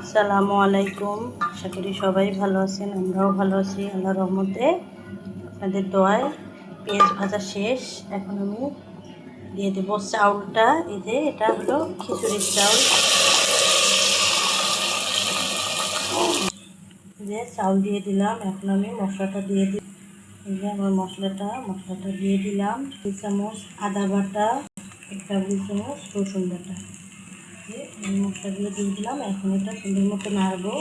আসসালামু আলাইকুম। আশা করি সবাই ভালো আছেন, আমরাও ভালো আছি আল্লাহ রহমতে। আপনাদের দোয়ায় পেঁয়াজ ভাজা শেষ। এখন আমি দিয়ে দেবো চাউলটা। এই যে এটা হলো খিচুড়ির চাউল। যে চাউল দিয়ে দিলাম। এখন আমি মশলাটা দিয়ে দিই। এই যে আমার মশলাটা মশলাটা দিয়ে দিলাম। দুই চামচ আদা বাটা, একটা দুই চামচ রসুন বাটা। দিয়ে এই মশলাগুলো দিয়ে দিলাম। এখন এটা সুন্দর মতো নাড়বো।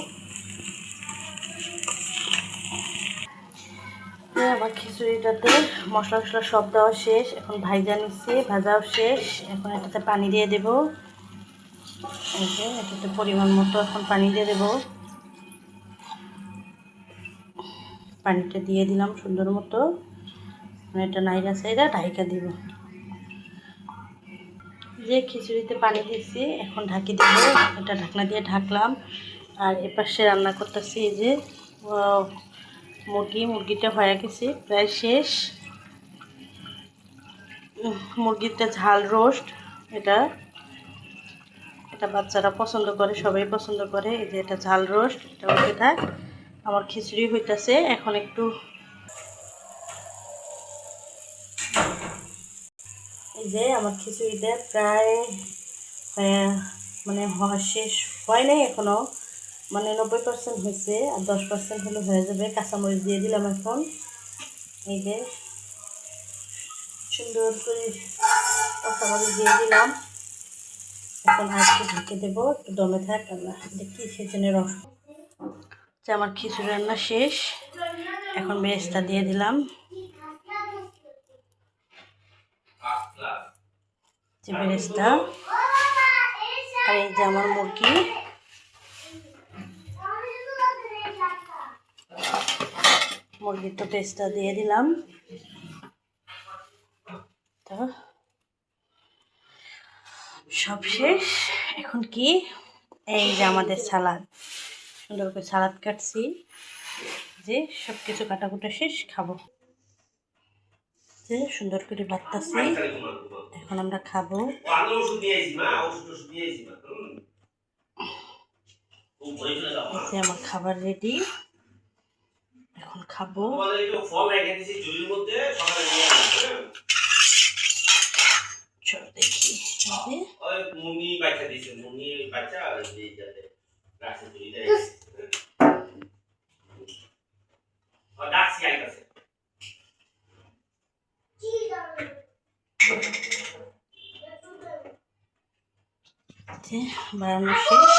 আমার খিচুড়িটাতে মশলা মশলা সব দেওয়া শেষ। এখন ভাইজা নিচ্ছি, ভাজাও শেষ। এখন এটাতে পানি দিয়ে দেব। এটাতে পরিমাণ মতো এখন পানি দিয়ে দেব। পানিটা দিয়ে দিলাম সুন্দর মতো। এটা নাইরা সাইরা ঢাইকা দিব। যে খিচুড়িতে পানি দিচ্ছি এখন ঢাকি দেব। এটা ঢাকনা দিয়ে ঢাকলাম। আর এপাশে রান্না করতেছি এই যে মুরগি। মুরগিটা হয়ে গেছে প্রায় শেষ। উম, মুরগিতে ঝাল রোস্ট। এটা এটা বাচ্চারা পছন্দ করে সবাই পছন্দ করে। এই যে এটা ঝাল রোস্ট এটা হতে থাক। আমার খিচুড়ি হইতাছে এখন একটু এই যে আমার খিচুড়িটা প্রায় মানে হওয়া শেষ হয় নাই এখনও। মানে নব্বই পার্সেন্ট হয়েছে আর দশ পার্সেন্ট হলে হয়ে যাবে। কাঁচামরিচ দিয়ে দিলাম এখন। এই যে সুন্দর করে কাঁচামরিচ দিয়ে দিলাম। এখন একটু ঢেকে দেবো। একটু দমে থাক রান্না দেখি সেজনের রস। যে আমার খিচুড়ি রান্না শেষ। এখন বেরেস্তা দিয়ে দিলাম। যে বেরেস্তা। আর এই যে আমার মুরগি। মুরগির তো পেস্টটা দিয়ে দিলাম। তো সব শেষ। এখন কি? এই যে আমাদের সালাদ। সুন্দর করে সালাদ কাটছি। যে সব কিছু কাটাকুটা শেষ, খাব। যে সুন্দর করে বাড়তাছি এখন আমরা খাব। আমার খাবার রেডি এখন খাব। ফল রেখে দিয়েছি ঝুড়ির মধ্যে সকালে নিয়ে আসবে হ্যাঁ? দেখি এই যে। ওই মুনি বাচ্চা দিয়েছে মুনি বাচ্চা রাখছে যে বানানো শেষ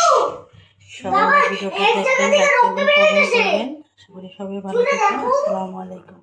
সবাই ভিডিওটা দেখবেন লাইক করবেন কমেন্ট করবেন। আশা করি সবাই ভালো থাকবেন। আসসালামু আলাইকুম।